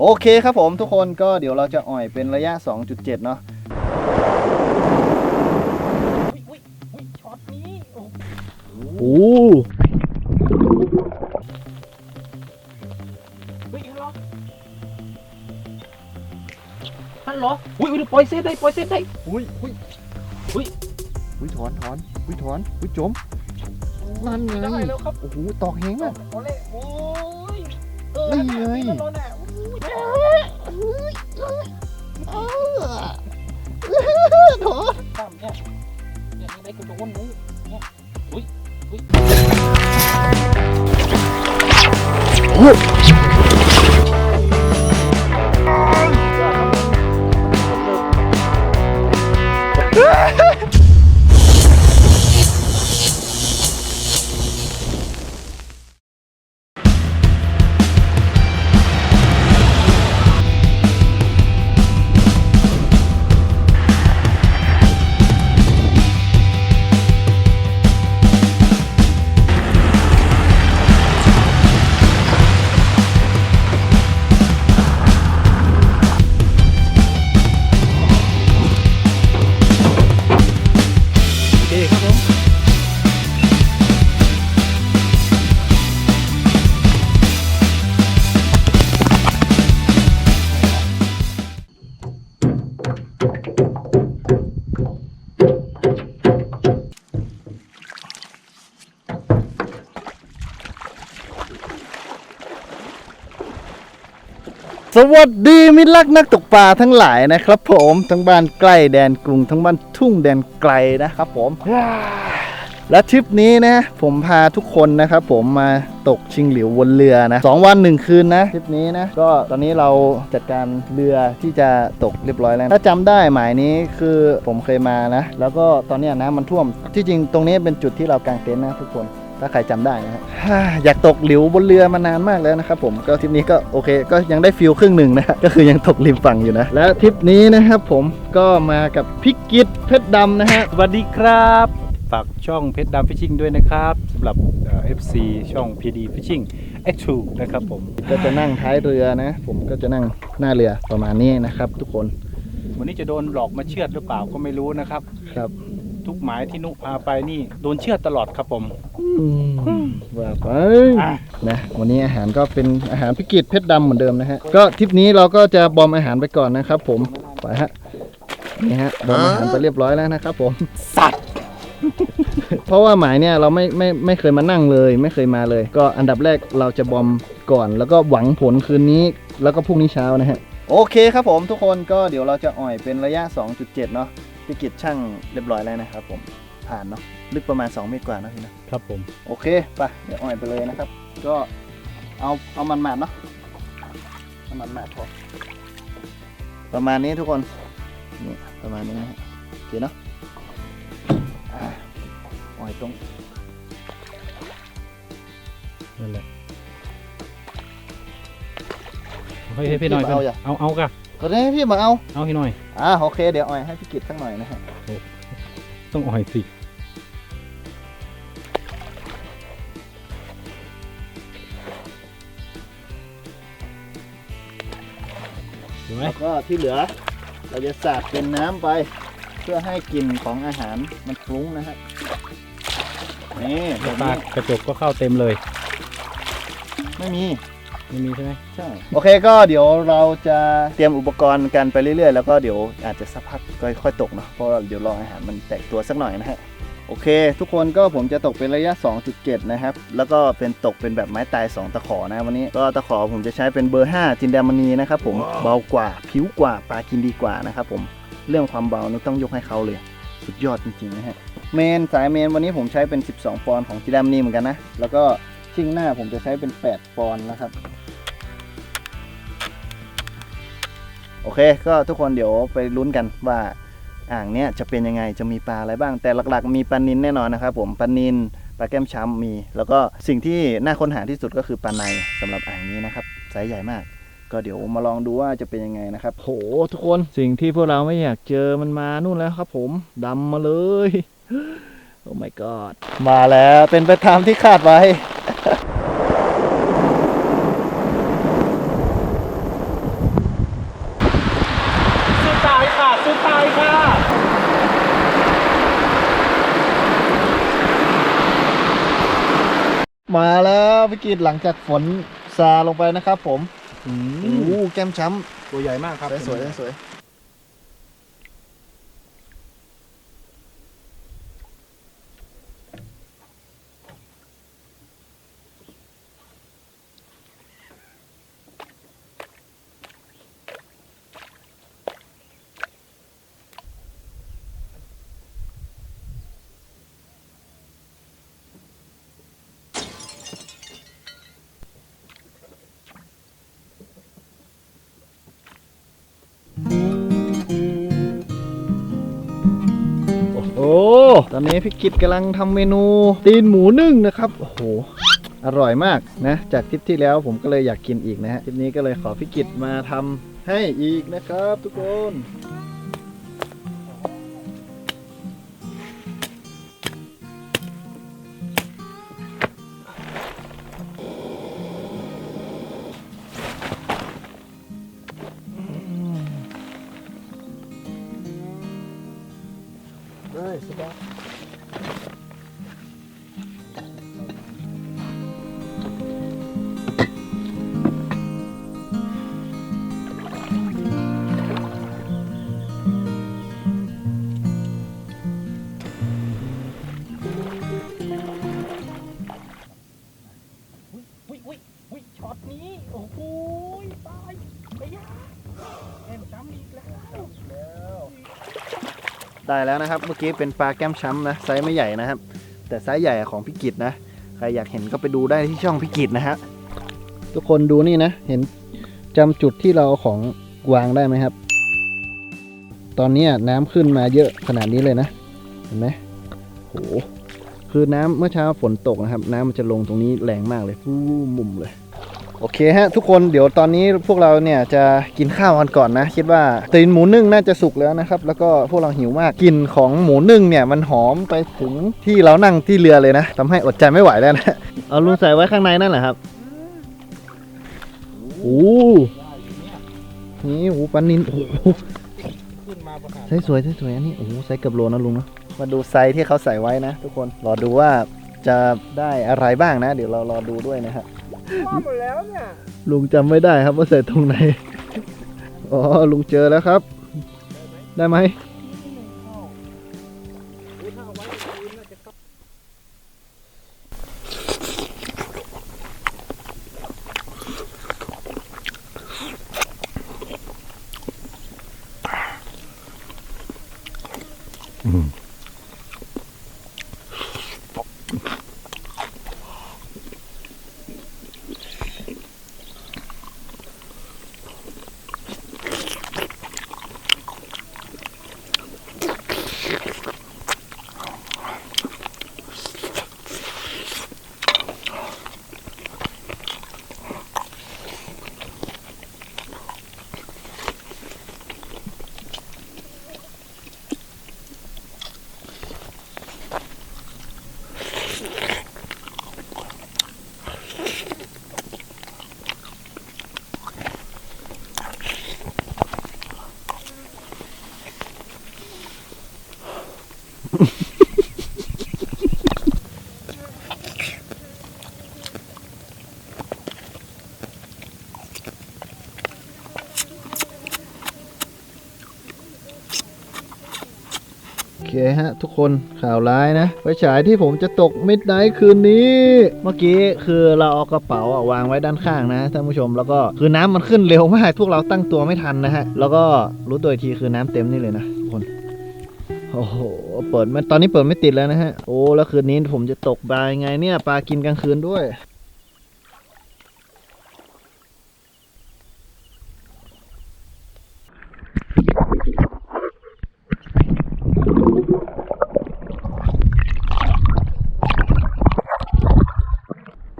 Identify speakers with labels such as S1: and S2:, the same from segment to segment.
S1: โอเคครับผมทุกคนก็เดี๋ยวเราจะอ่อยเป็นระยะ 2.7 เนาะ
S2: ช็อตนี้โอ้ห
S1: โอ้
S2: เฮ้ยฮัลโหลฮัลโหลอุ้ยอุ้ยปล่อยเซฟได้ปล่อยเซฟได้
S1: อุ้ยอุ้ย
S2: อุ้ย
S1: อุ้ยถอนถอนอุ้ยถอนอุ้ยจมนั่นไง
S2: ได้แล้วครับ
S1: โอ้โหตอกแหงมาก
S2: โอ้เลยโอ้ยเออ
S1: นี่นไง
S2: นั่นน่ะนี่มันโดนน่ะอุ้ยตามเนี่ยเนี่ยนี่ได้กูโดนนู้เนี่ยอุ้ยอุ้ย
S1: สวัสดีมิตรรักนักตกปลาทั้งหลายนะครับ ผมทั้งบ้านใกล้แดนกรุงทั้งบ้านทุ่งแดนไกลนะครับผม และทริปนี้นะ ผมพาทุกคนนะครับผมมาตกชิงหลิวบนเรือนะสองวันหนึ่งคืนนะทริปนี้นะ ก็ตอนนี้เราจัดการเรือที่จะตกเรียบร้อยแล้ว ถ้าจำได้หมายนี้คือผมเคยมานะ แล้วก็ตอนนี้น้ำมันท่วมที่จริงตรงนี้เป็นจุดที่เรากางเต็นท์นะทุกคน ถ้าใครจำได้นะฮะอยากตกหลิวบนเรือมานานมากแล้วนะครับผมก็ทริปนี้ก็โอเค ก็ยังได้ฟิลครึ่งหนึ่งนะก็คือยังตกริมฝั่งอยู่นะแล้วทริปนี้นะครับผมก็มากับพิกิตเพชรดำนะฮะ
S3: สวัสดีครับฝากช่องเพชรดำฟิชชิ่งด้วยนะครับสำหรับเอ่อ FC ช่อง PD Fishing X2 นะครับผม
S1: ก็จะนั่งท้ายเรือนะ ผมก็จะนั่งหน้าเรือประมาณนี้นะครับ ทุกคน
S3: วันนี้จะโดนหลอกมาเชือดหรือเปล่าก็ไม่รู้นะครับ
S1: ครับ
S3: ทุกหมายที่นุพาไปนี่โดนเชือดตลอดครับผม
S1: ว่าไป
S3: อะ
S1: นะวันนี้อาหารก็เป็นอาหารพิกิตเพชรดำเหมือนเดิมนะฮะก็ทริปนี้เราก็จะบอมอาหารไปก่อนนะครับ ผมไปฮะนี่ฮะบอมอาหารไปเรียบร้อยแล้วนะครับผม
S3: สัตว์
S1: เพราะว่าหมายเนี่ยเราไม่ไม่ไม่เคยมานั่งเลย ไม่เคยมาเลย ก็อันดับแรกเราจะบอมก่อน แล้วก็หวังผลคืนนี้แล้วก็พรุ่งนี้เช้านะฮะโอเคครับผมทุกคนก็เดี๋ยวเราจะอ่อยเป็นระยะ 2.7 เนาะ พิกิตช่างเรียบร้อยแล้วนะครับผมผ่านเนาะลึกประมาณ 2 เมตรกว่านะพี่นะครับ
S3: ผม
S1: โอเคไปเดี๋ยวอ่อยไปเลยนะครับ ก็เอาเอามันหมาดๆเนาะเอามันหมาดๆพอประมาณนี้ทุกคนนี่ประมาณนี้นะฮะโอเคเนาะอะอ่อยตรง
S3: นั่นแหละเฮ้ยให้พี่หน่อย
S1: เอาอย่า
S3: เอาเอากะ
S1: ก็ได้พี่มาเอา
S3: เอาให้หน่อย
S1: อ่าโอเค เดี๋ยวอ่อยให้พี่กิตสักหน่อยนะฮะ
S3: ต้องอ่อยสิเห็นไหม
S1: แล้วก็ที่เหลือ เราจะสาดเป็นน้ำไป เพื่อให้กลิ่นของอาหารมันฟรุ้งนะฮะนี่แบ
S3: แล้ว
S1: บ
S3: ตา
S1: นี้
S3: กระจกก็เข้าเต็มเลย
S1: ไม่มี
S3: ไม่มีใช่ไหม
S1: ใช่โอเคก็เดี๋ยวเราจะเตรียมอุปกรณ์กันไปเรื่อยๆ แล้วก็เดี๋ยวอาจจะสักพักก็ค่อยตกเนาะเพราะว่าเดี๋ยวรออาหารมันแตกตัวสักหน่อยนะฮะโอเค ทุกคนก็ผมจะตกเป็นระยะ 2.7 นะครับ แล้วก็เป็นตกเป็นแบบไม้ตาย 2 ตะขอนะวันนี้ ก็ตะขอผมจะใช้เป็นเบอร์ 5 จินดามณีนะครับผมเบากว่าผิวกว่าปลากินดีกว่านะครับผมเรื่องความเบานี่ต้องยกให้เขาเลย สุดยอดจริงๆนะฮะเมนสายเมนวันนี้ผมใช้เป็น 12 ปอนด์ของจินดามณีเหมือนกันนะแล้วก็ชิ่งหน้าผมจะใช้เป็น 8 ปอนด์นะครับ โอเค ก็ทุกคนเดี๋ยวไปลุ้นกันว่าอ่างเนี้ยจะเป็นยังไงจะมีปลาอะไรบ้าง แต่หลักๆ มีปลานินแน่นอนนะครับผมปลานินปลาแก้มช้ำมี แล้วก็สิ่งที่น่าค้นหาที่สุดก็คือปลาในสำหรับอ่างนี้นะครับไซส์ใหญ่มาก ก็เดี๋ยวมาลองดูว่าจะเป็นยังไงนะครับโหทุกคนสิ่งที่พวกเราไม่อยากเจอมันมานู่นแล้วครับ ผมดำมาเลยโอ้ my god มาแล้วเป็นไปตามที่คาดไว้ มาแล้วพี่กิตหลังจากฝนซาลงไปนะครับผมโอ้โหแก้มช้
S3: ตัวใหญ่มากครับำ
S1: สวยๆสวย ตอนนี้พี่กิตกำลังทำเมนูตีนหมูนึ่งนะครับ โอ้โห อร่อยมากนะ จากทริปที่แล้วผมก็เลยอยากกินอีกนะฮะ ทริปนี้ก็เลยขอพี่กิตมาทำให้อีกนะครับทุกคนได้สบาย
S2: ได้
S1: แล้วนะครับ เมื่อกี้เป็นปลาแก้มช้ำนะไซส์ไม่ใหญ่นะครับ แต่ไซส์ใหญ่ของพี่กิตนะ ใครอยากเห็นก็ไปดูได้ที่ช่องพี่กิตนะฮะทุกคนดูนี่นะ เห็นจำจุดที่เราเอาของวางได้ไหมครับ ตอนนี้น้ำขึ้นมาเยอะขนาดนี้เลยนะ เห็นไหมโหคือน้ำเมื่อเช้าฝนตกนะครับ น้ำมันจะลงตรงนี้แรงมากเลยฟูมุมเลย โอเคฮะทุกคนเดี๋ยวตอนนี้พวกเราเนี่ยจะกินข้าวกันก่อนนะ คิดว่าตีนหมูนึ่งน่าจะสุกแล้วนะครับ แล้วก็พวกเราหิวมากกลิ่นของหมูนึ่งเนี่ยมันหอมไปถึงที่เรานั่งที่เรือเลยนะทำให้อดใจไม่ไหวแล้วนะเอาลุงใส่ไว้ข้างในนั่นแหละครับโอ้นี่โอ้โหปลานินโอ้โห
S2: ขึ้นมาบนหาด
S1: ใส่สวยใส่สวยอันนี้โอ้โหไซส์เกือบโลนะลุงเนาะมาดูไซส์ที่เขาใส่ไว้นะ ทุกคนรอดูว่าจะได้อะไรบ้างนะ เดี๋ยวเรารอดูด้วยนะฮะ
S2: ว่าหมดแล้วเนี่ย
S1: ลุงจำไม่ได้ครับว่าใส่ตรงไหน อ๋อ ลุงเจอแล้วครับ ได้ไหม ทุกคนข่าวร้ายนะไฟฉายที่ผมจะตกมิดไนท์คืนนี้ เมื่อกี้คือเราเอากระเป๋าอะวางไว้ด้านข้างนะท่านผู้ชมแล้วก็คือน้ำมันขึ้นเร็วมากพวกเราตั้งตัวไม่ทันนะฮะ แล้วก็รู้ตัวทีคือน้ำเต็มนี่เลยนะทุกคนโอ้โห เปิดไม่ตอนนี้เปิดไม่ติดแล้วนะฮะ โอ้ แล้วคืนนี้ผมจะตกปลายไงเนี่ย ปลากินกลางคืนด้วย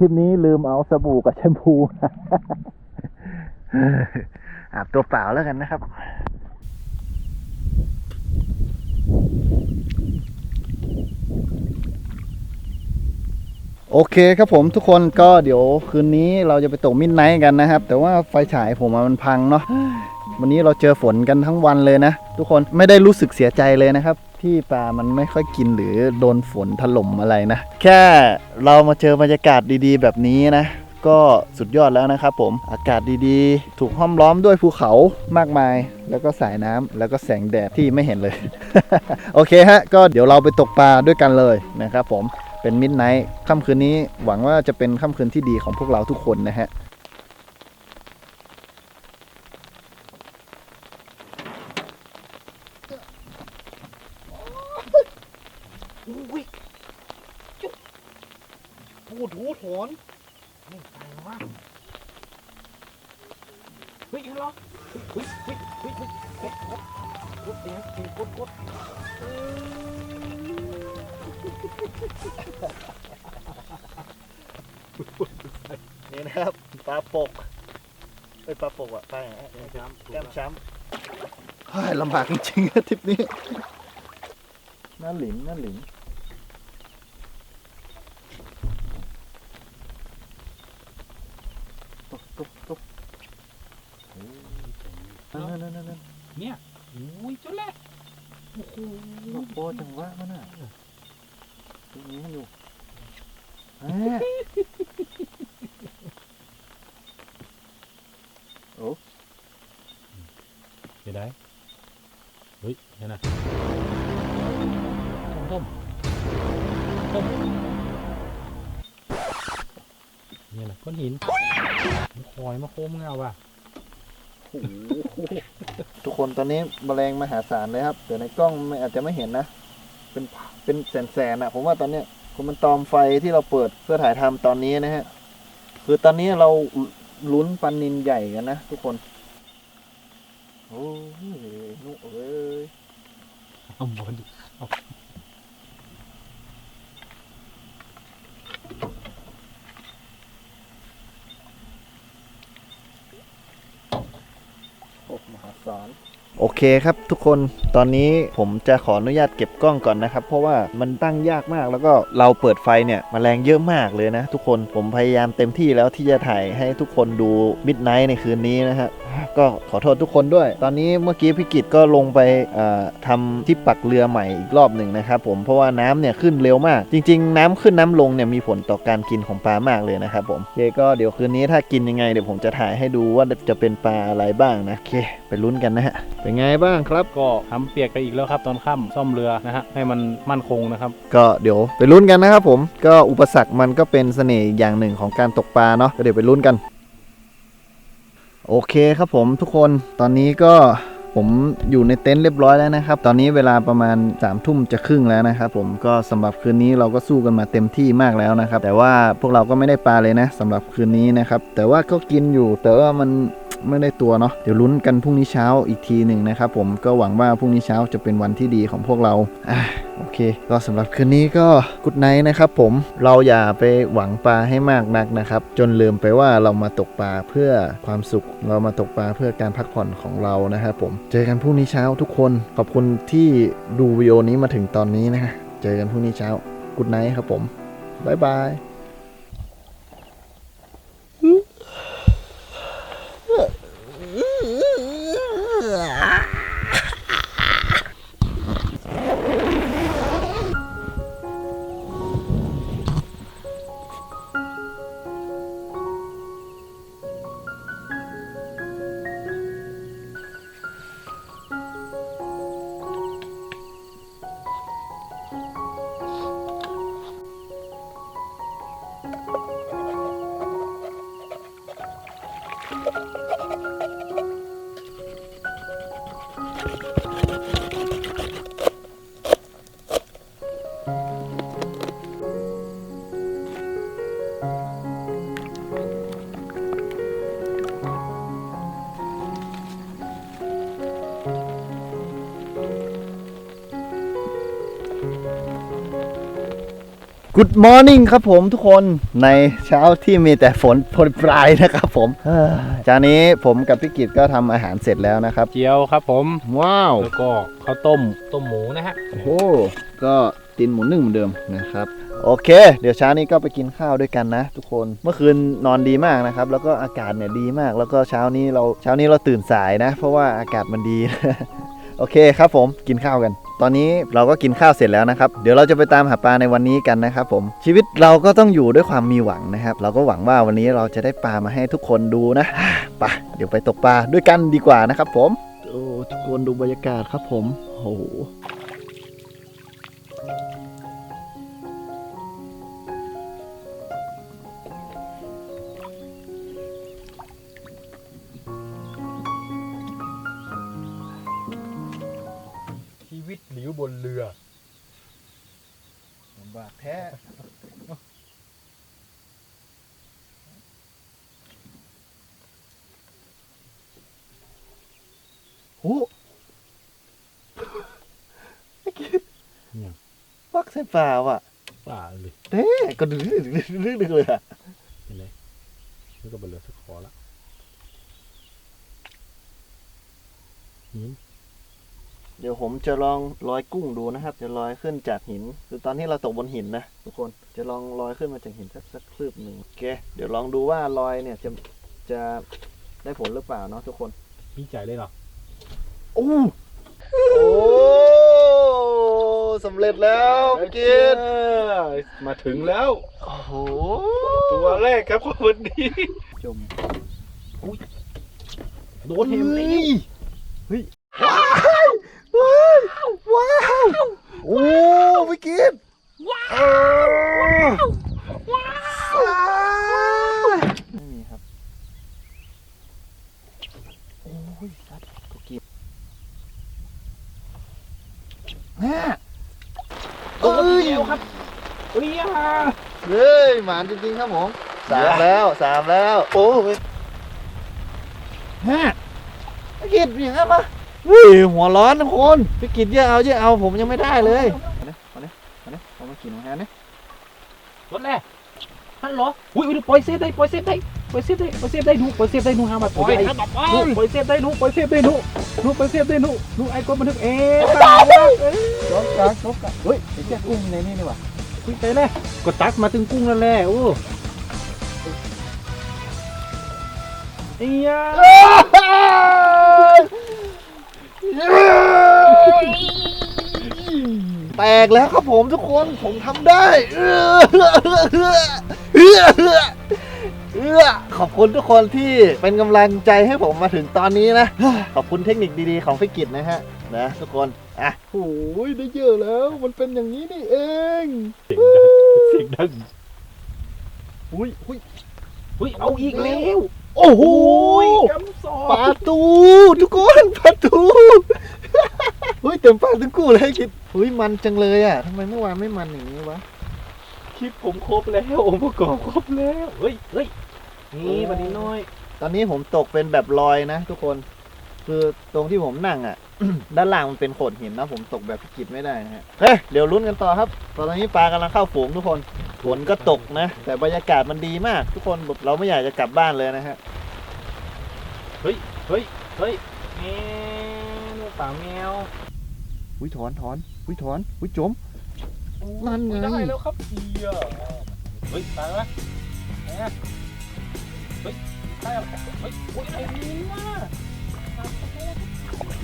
S1: ทริปนี้ลืมเอาสบู่กับแชมพูอาบตัวเปล่าแล้วกันนะครับโอเคครับผมทุกคนก็เดี๋ยวคืนนี้เราจะไปตกมิดไนท์กันนะครับ แต่ว่าไฟฉายผมมันพังเนาะวันนี้เราเจอฝนกันทั้งวันเลยนะ ทุกคนไม่ได้รู้สึกเสียใจเลยนะครับ ที่ปลามันไม่ค่อยกินหรือโดนฝนถล่มอะไรนะ แค่เรามาเจอบรรยากาศดีๆ แบบนี้นะ ก็สุดยอดแล้วนะครับผมอากาศดีๆ ถูกห้อมล้อมด้วยภูเขามากมาย แล้วก็สายน้ำแล้วก็แสงแดดที่ไม่เห็นเลย โอเคฮะ ก็เดี๋ยวเราไปตกปลาด้วยกันเลยนะครับผมเป็นมิดไนท์ค่ำคืนนี้หวังว่าจะเป็นค่ำคืนที่ดีของพวกเราทุกคนนะฮะ
S2: อุ้ยจุ๊บ พูดหูถอนไม่ตายวะเฮ้ยเห็นหรอเฮ้ยเฮ้ยเฮ้ยเฮ้ยเฮ้ยกดกดเดี๋ยวเดี๋ยวกดกด
S1: นี่นะครับปลาปกเอ้ยปลาปกอะปลาอย่างเงี้ย
S2: แก้มช้ำ
S1: แก้มช้ำเฮ้ยลำบากจริงๆทริปนี้น่าหลินน่าหลินตกตกตกนั่นนั่นนั่นนั่น
S2: เนี่ยอุ้ยจุดแรกโอ้โห
S1: ดอกโบจังหวะมันอะตรงนี้มันอยู่ แหม
S2: เดี๋ยวได้เฮ้ยเห็นนะต้มต้มต้มเนี่ยนะก้อนหินมันคอยมาโค้งเงาว่ะ
S1: โอ้โหทุกคนตอนนี้แมลงมหาศาลเลยครับแต่ในกล้องไม่อาจจะไม่เห็นนะ เป็นเป็นแสนๆอะ ผมว่าตอนเนี้ย ผมมันตอมไฟที่เราเปิดเพื่อถ่ายทำตอนนี้นะฮะ คือตอนนี้เราลุ้นปันนินใหญ่กันนะทุกคน โอ้ยนุเอ้ย
S2: เอาบอลเอา
S1: โอ้มหาศาล โอเคครับทุกคนตอนนี้ผมจะขออนุญาตเก็บกล้องก่อนนะครับ เพราะว่ามันตั้งยากมากแล้วก็เราเปิดไฟเนี่ยมแมลงเยอะมากเลยนะ ทุกคนผมพยายามเต็มที่แล้วที่จะถ่ายให้ทุกคนดูมิดไนท์ในคืนนี้นะฮะ ก็ขอโทษทุกคนด้วย ตอนนี้เมื่อกี้พี่กิตก็ลงไปเอ่อทำที่ปักเรือใหม่อีกรอบหนึ่งนะครับผมเพราะว่าน้ำเนี่ยขึ้นเร็วมาก จริง ๆ น้ำขึ้นน้ำลงเนี่ยมีผลต่อการกินของปลามากเลยนะครับผมโอเคก็เดี๋ยวคืนนี้ถ้ากินยังไงเดี๋ยวผมจะถ่ายให้ดูว่าจะเป็นปลาอะไรบ้างนะโอเคไปลุ้นกันนะฮะเป็นไงบ้างครับ
S2: ก็ทำเปียกไปอีกแล้วครับตอนค่ำซ่อมเรือนะฮะให้มันมั่นคงนะครับ
S1: ก็เดี๋ยวไปลุ้นกันนะครับผมก็อุปสรรคมันก็เป็นเสน่ห์อย่างหนึ่งของการตกปลาเนาะก็เดี๋ยวไปลุ้นกัน โอเคครับผมทุกคนตอนนี้ก็ผมอยู่ในเต็นท์เรียบร้อยแล้วนะครับ ตอนนี้เวลาประมาณ3ามทุ่มจะครึ่งแล้วนะครับผมก็สำหรับคืนนี้เราก็สู้กันมาเต็มที่มากแล้วนะครับ แต่ว่าพวกเราก็ไม่ได้ปลาเลยนะสำหรับคืนนี้นะครับ แต่ว่าก็กินอยู่แต่ว่ามัน ไม่ได้ตัวเนาะเดี๋ยวลุ้นกันพรุ่งนี้เช้าอีกทีหนึ่งนะครับผมก็หวังว่าพรุ่งนี้เช้าจะเป็นวันที่ดีของพวกเราอะโอเค ก็สำหรับคืนนี้ก็กุดไนท์นะครับผมเราอย่าไปหวังปลาให้มากนักนะครับ จนลืมไปว่าเรามาตกปลาเพื่อความสุข เรามาตกปลาเพื่อการพักผ่อนของเรานะครับผมเจอกันพรุ่งนี้เช้าทุกคนขอบคุณที่ดูวิดีโอนี้มาถึงตอนนี้นะฮะเจอกันพรุ่งนี้เช้ากุดไนท์ครับผมบ๊ายบาย Good morning ครับผมทุกคนในเช้าที่มีแต่ฝนโปรยปลายนะครับผมเอ้อจานนี้ผมกับพี่กิตก็ทำอาหารเสร็จแล้วนะครับ
S2: เจียวครับผม
S1: ว้าว
S2: แล้วก็ข้าวต้มต้มหมูนะฮะ
S1: โอ้โหก็ตินหมูนึ่งเหมือนเดิมนะครับ โอเค เดี๋ยวเช้านี้ก็ไปกินข้าวด้วยกันนะ ทุกคนเมื่อคืนนอนดีมากนะครับ แล้วก็อากาศเนี่ยดีมาก แล้วก็เช้านี้เราเช้านี้เราตื่นสายนะ เพราะว่าอากาศมันดี โอเคครับผมกินข้าวกัน ตอนนี้เราก็กินข้าวเสร็จแล้วนะครับ เดี๋ยวเราจะไปตามหาปลาในวันนี้กันนะครับผม ชีวิตเราก็ต้องอยู่ด้วยความมีหวังนะครับ เราก็หวังว่าวันนี้เราจะได้ปลามาให้ทุกคนดูนะไปเดี๋ยวไปตกปลาด้วยกันดีกว่านะครับผม โอ้ทุกคนดูบรรยากาศครับผมโอ้ ส่เปล่าอะ
S2: ป่าเลย
S1: เด้ก็ดึงดึงดึงดึงดึงเลยอะ
S2: เห็นไหมนี่ก็บนเรือสักคอละหิน
S1: เดี๋ยวผมจะลองลอยกุ้งดูนะครับ จะลอยขึ้นจากหินคือตอนที่เราตกบนหินนะทุกคนจะลองลอยขึ้นมาจากหินสักสักคลืบหนึ่งโอเคเดี๋ยวลองดูว่าลอยเนี่ยจะจะได้ผลหรือเปล่าเนาะทุกคน
S2: มีใจเลยเหรอ
S1: โอ้โอ้ สำเร็จแล้วพี่กิน
S2: มาถึงแล้ว
S1: โอ้โห
S2: ตัวแรกครับของวันนี้
S1: จม
S2: โดนเห็มเลย
S1: เฮ้ย ว้าวว้าวว้าวโอ้พี่กินว้าวว้าวไม่มีครับ โอ้ยสัตว์กูกินแม่
S2: โดนเดียวครับ เรีย
S1: เฮ้ยหมานจริงๆครับผมสามแล้วสามแล้ว โอ้ย
S2: ห้า
S1: พี่กิดอย่างนั้นปะเฮ้ยหัวร้อนทุกคนพี่กิดเยอะเอาเยอะเอาผมยังไม่ได้เลยมาเนี่ยมาเนี่ยมาเนี่ยเอามากินมาแฮนเนี่ย
S2: รถแรกฮัลโหลอุ้ยอุ้ยปล่อยเซฟได้ปล่อยเซฟได้ปล่อยเซฟได้ปล่อยเซฟได้หนูปล่อยเซฟได้หนูห้ามาตัวใหญ่หนูปล่อยเซฟได้หนูปล่อยเซฟได้หนูหนูปล่อยเซฟได้หนูหนูไอ้กดบันทึกเอ๊ะตายแล้วเอ้ย
S1: จบกันจบกันเฮ้ยไอ้เจ้ากุ้งในนี่นี่ว่ะ
S2: คุยไปเลยก็ตักมาถึงกุ้งแล้วแหละโอ้เอีย
S1: แตกแล้วครับผมทุกคนผมทำได้เออเออเออขอบคุณทุกคนที่เป็นกำลังใจให้ผมมาถึงตอนนี้นะ ขอบคุณเทคนิคดีๆของฟิกิตนะฮะ นะทุกคน อะโอ้ยได้เยอะแล้ว มันเป็นอย่างนี้นี่เอง
S2: เสียงดัง
S1: อุ้ยอุ้ย
S2: อุ้ยเอาอีกแล้ว
S1: โอ้โห
S2: กำสอ
S1: ปลาตูทุกคนปลาตูเฮ้ยเต็มปากทั้งคู่เลยคิดเฮ้ยมันจังเลยอะทำไมเมื่อวานไม่มันอย่างนี้วะ
S2: คลิปผมครบแล้วองค์ประกอบครบแล้วเฮ้ยเฮ้ยนี่บันนี้น้อย
S1: ตอนนี้ผมตกเป็นแบบลอยนะทุกคน คือตรงที่ผมนั่งอะ ด้านล่างมันเป็นโขดหินนะผมตกแบบพิกิจไม่ได้นะฮะเฮ้ยเดี๋ยวลุ้นกันต่อครับ ตอนนี้ปลากำลังเข้าฝูงทุกคนฝนก็ตกนะ แต่บรรยากาศมันดีมาก ทุกคนแบบเราไม่อยากจะกลับบ้านเลยนะฮะ
S2: เฮ้ยเฮ้ยเฮ้ยแมวป่าแมว
S1: อุ้ยถอนถอนอุ้ยถอนอุ้ยจม นั่นไง
S2: ได้แล้วครับเดียเฮ้ยตายแล้วเฮ้ยได้แล้วเฮ้ยโอ้ยไอ้นี่ว่ะ
S1: กิ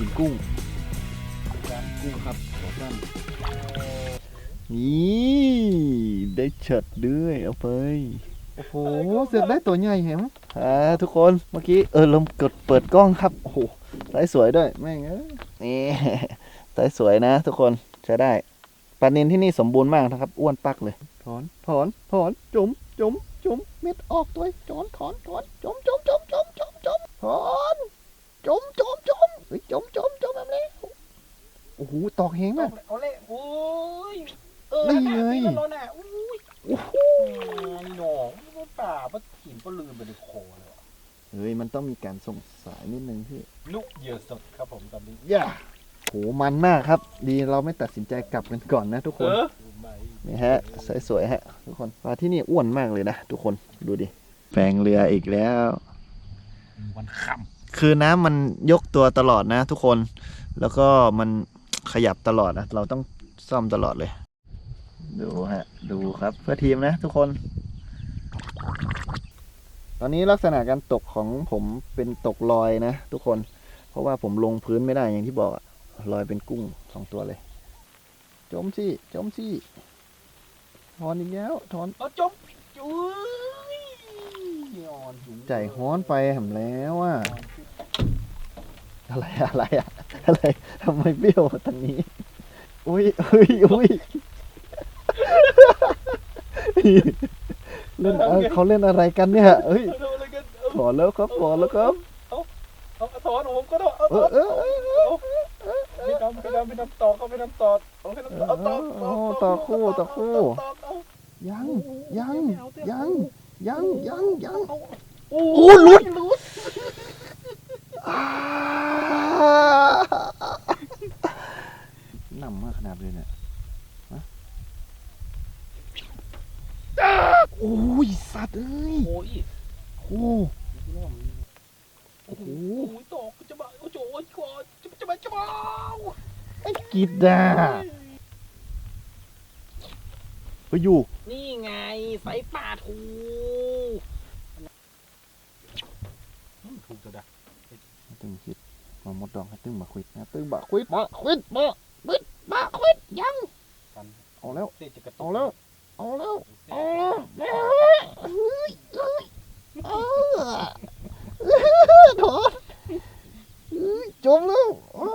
S1: นกุ้งกุ้งครับขอบคุณนี่ได้เฉิดด้วยเอาไปโอ้โหเสือกได้ตัวใหญ่เห็นไหมอ่าทุกคนเมื่อกี้เออลมกดเปิดกล้องครับโอ้โหไายสวยด้วยแม่งเอ้ยนี่ไายสวยนะ ทุกคนใช้ได้ปลานินที่นี่สมบูรณ์มากนะครับอ้วนปักเลยถอนถอนถอนจุ๋มจุ๋มจุ๋มเม็ดออกตัวถอนถอนถอนจุ๋มจุ๋มจุ๋มจุ๋มจุ๋มจุ๋มถอนจุ๋มจุ๋มจุ๋ม เฮ้ยจุ๋มจุ๋มจุ๋มแบบนี้โอ้โหตอกเฮงมาก
S2: เอาเลยโอ้ยเออ
S1: นี่ไง
S2: นี่มันร้อนอะอุ้ย
S1: โอ้โห
S2: หนองมันป่ามันหินก็ลืมไปในคอเลย
S1: เฮ้ยมันต้องมีการส่งสายนิดนึงพี่
S2: ลูกเหยื่อสดครับผมตอนนี้
S1: ย่าโหมันมากครับ ดีเราไม่ตัดสินใจกลับกันก่อนนะทุกคนนี่ฮะสวยๆฮะ ทุกคนปลาที่นี่อ้วนมากเลยนะทุกคนดูดิแปลงเรืออีกแล้ว
S2: วันค
S1: คือน้ำมันยกตัวตลอดนะทุกคน แล้วก็มันขยับตลอดนะ เราต้องซ่อมตลอดเลย ดูฮะ ดูครับเพื่อทีมนะทุกคน ตอนนี้ลักษณะการตกของผมเป็นตกลอยนะทุกคน เพราะว่าผมลงพื้นไม่ได้อย่างที่บอกอะลอยเป็นกุ้งสองตัวเลย จมสิจมสิถอนอีกแล้วถอน
S2: เอาจมจุ้ยอ่อนอยู่
S1: ใจฮ้อนไปหำแล้วอะ อะไรอะไรอะอะไรทำไมเบี้ยวทางนี้ อุ้ยอุ้ยอุ้ยเล่นเอ้ยเขาเล่นอะไรกันเนี่ยเอ้ย
S2: เอาอะไรกันเอา
S1: ถอนแล้วครับถอนแล้วครับ
S2: เอาถอนผมก็ต้องเอา
S1: เอ
S2: ถอ
S1: อนเออเออ
S2: ไม่นำไม่นำไม่นำต่อเขาไม่นำต่อเอาไม่นำต่อเอาต่อ
S1: โอ้ต่อคู่ต่อคู่
S2: ต่อต่อ
S1: ยังยังยังยังยังยัง
S2: โอ้
S1: โอ้หลุด
S2: หลุด
S1: อ่าหนำมากขนาดเลยเนี่ยฮะโอ้ยสัตว์เอ้ย
S2: โอ้ย
S1: โอ้
S2: โอ้โหตอกจะมาโอ้โหก่อนจะจะมาจะมา
S1: ไอ้กิดอะไปอยู่
S2: นี่ไงสายป่าทูถูกจะได้
S1: ตึงคิดมาหมดดองให้ตึงมาคุยนะตึงบะคุยมาคุยมา
S4: มาคุยยัง
S1: เอาแล้ว
S2: เสจะกระตุก
S1: เอาแล้วเอาแล้ว
S4: เออเออเออ
S1: ถอนจมแล้วอ๋อ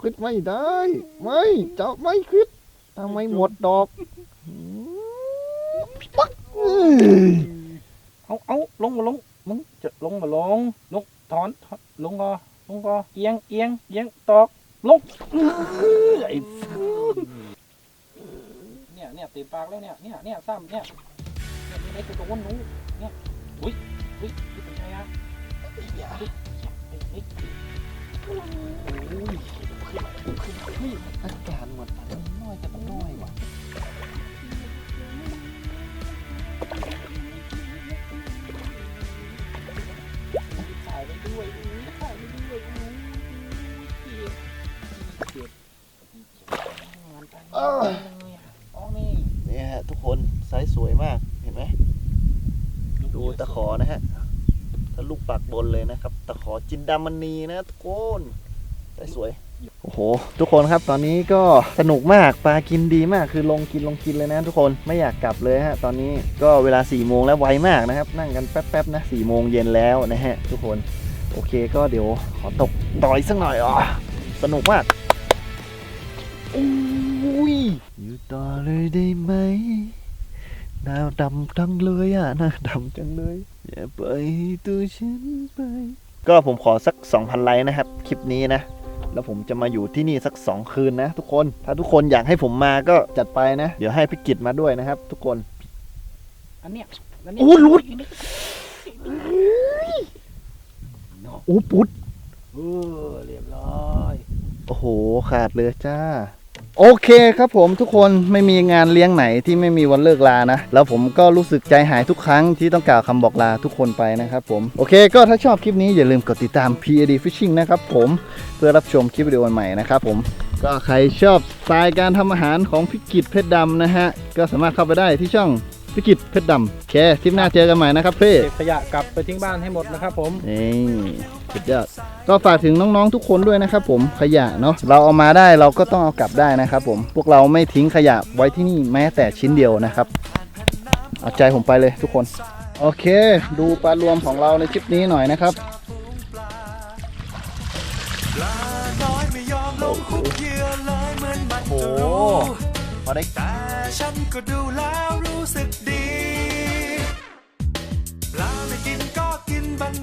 S1: คิดไม่ได้ ไม่จะไม่คิดทำไมหมดดอกปักเอา
S2: เอาลงมาลงมึงจะลงมาลงลงถอนลงก็ลงก็เอียงเอียงเอียงตอกลงไอ้เนี่ยเนี่ยเต็มปากแล้วเนี่ยเนี่ยเนี่ยซ้ำเนี่ยเนี่ยมีอะไรตัวตัวนู้น อุ้ยอุ้ยนี่เป็นไงอะเฮ้ยเฮ้ยเฮ้ยโอ้ยขึ้นขึ้น
S1: อาการหมดมันน้อยแต่มันน้อยว่ะ
S2: ถ่ายไปด้วยอุ้ยถ่ายไปด้วยอุ้ยเจ็บงานการเลยอ๋อนี่
S1: นี่ฮะทุกคนไซส์สวยมาก ดูตะขอนะฮะทะลุปากบนเลยนะครับ ตะขอจินดามณีนะทุกคนได้สวยโอ้โห ทุกคนครับตอนนี้ก็สนุกมากปลากินดีมากคือลงกินลงกินเลยนะทุกคนไม่อยากกลับเลยฮะตอนนี้ก็เวลา4ี่โมงแล้วไวมากนะครับ นั่งกันแป๊บๆนะสี่โมงเย็นแล้วนะฮะทุกคนโอเคก็เดี๋ยวขอตกต่อยสักหน่อยอะสนุกมากอุ้ยอยู่ต่อเลยได้ไหม หน้าดำจังเลยอะหน้าดำจังเลยอย่าปล่อยให้ตัวฉันไป ก็ผมขอสัก 2,000 ไลค์นะครับ คลิปนี้นะ แล้วผมจะมาอยู่ที่นี่สัก 2 คืนนะ ทุกคน ถ้าทุกคนอยากให้ผมมาก็จัดไปนะ เดี๋ยวให้พิกิจมาด้วยนะครับ ทุกคน
S2: อันเนี้ยอันเนี้ย
S1: โอ้หลุดโอ้ปุ๊ด
S2: เออเรียบร้อย
S1: โอ้โห ขาดเลยจ้า โอเคครับผมทุกคนไม่มีงานเลี้ยงไหนที่ไม่มีวันเลิกลานะ แล้วผมก็รู้สึกใจหายทุกครั้งที่ต้องกล่าวคำบอกลาทุกคนไปนะครับผม โอเคก็ถ้าชอบคลิปนี้อย่าลืมกดติดตาม PAD Fishing นะครับผมเพื่อรับชมคลิปวิดีโอใหม่ๆนะครับผม ก็ใครชอบสไตล์การทำอาหารของพิกิจเพชรดำนะฮะ ก็สามารถเข้าไปได้ที่ช่องพิกิจเพชรดำโอเคทริปหน้าเจอกันใหม่นะครับเพ่
S2: เก็บขยะกลับไปทิ้งบ้านให้หมดนะครับผม
S1: นี่ สุดยอดก็ฝากถึงน้องๆทุกคนด้วยนะครับผมขยะเนาะเราเอามาได้เราก็ต้องเอากลับได้นะครับผมพวกเราไม่ทิ้งขยะไว้ที่นี่แม้แต่ชิ้นเดียวนะครับ เอาใจผมไปเลยทุกคน โอเค ดูปลารวมของเราในคลิปนี้หน่อยนะครับ
S5: โอ้โหพอได้แต่ฉันก็ดูแล้ว
S1: รู้สึ
S5: กดีป
S1: ลาไม่
S5: กินก็กินบัน